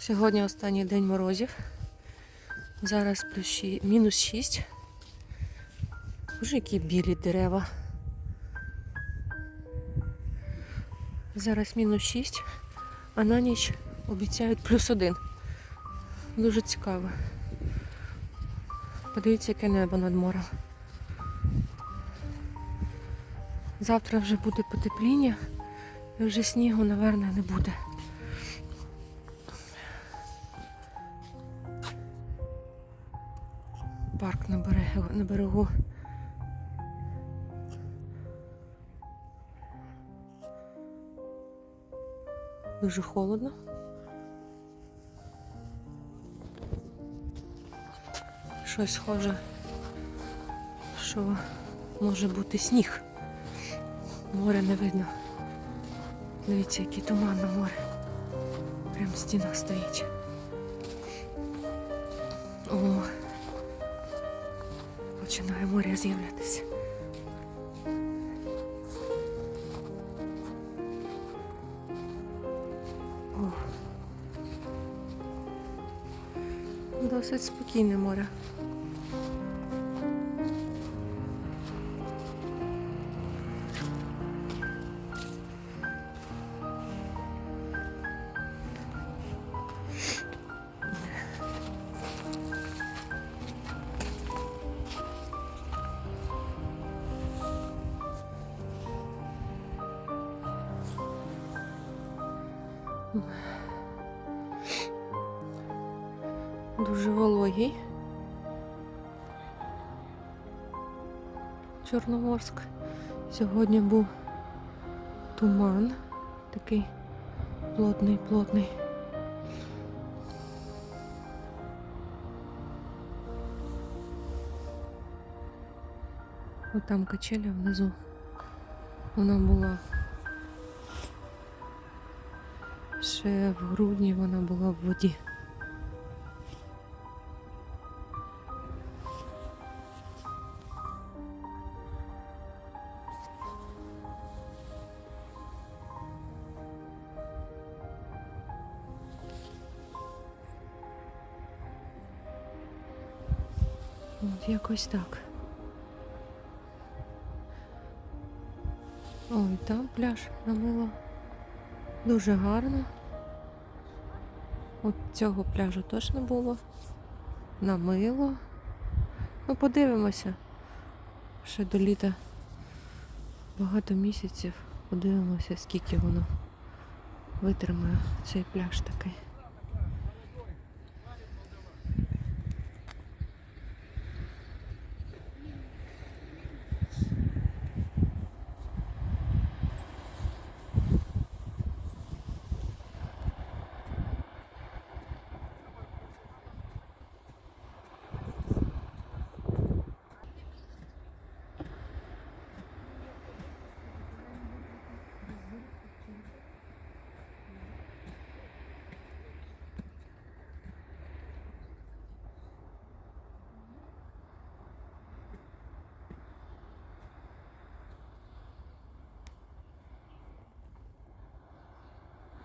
Сьогодні останній день морозів. Зараз плюс мінус 6. Боже, які білі дерева. Зараз мінус 6, а на ніч обіцяють плюс 1. Дуже цікаво. Подивіться, яке небо над морем. Завтра вже буде потепління і вже снігу, напевно, не буде. Парк на берегу. На берегу. Дуже холодно. Щось схоже, що може бути сніг. Море не видно. Дивіться, який туман на море. Прям стінах стоїть. Починає море з'являтися. Досить спокійне море. Дуже вологий. Чорноморськ. Сьогодні був туман. Такий плотний, плотний. От там качеля внизу. Вона була ще в грудні вона була в воді. От якось так. Ой, там пляж намило. Дуже гарно. От цього пляжу точно було. Намило. Ну, подивимося. Ще до літа багато місяців. Подивимося, скільки воно витримає цей пляж такий.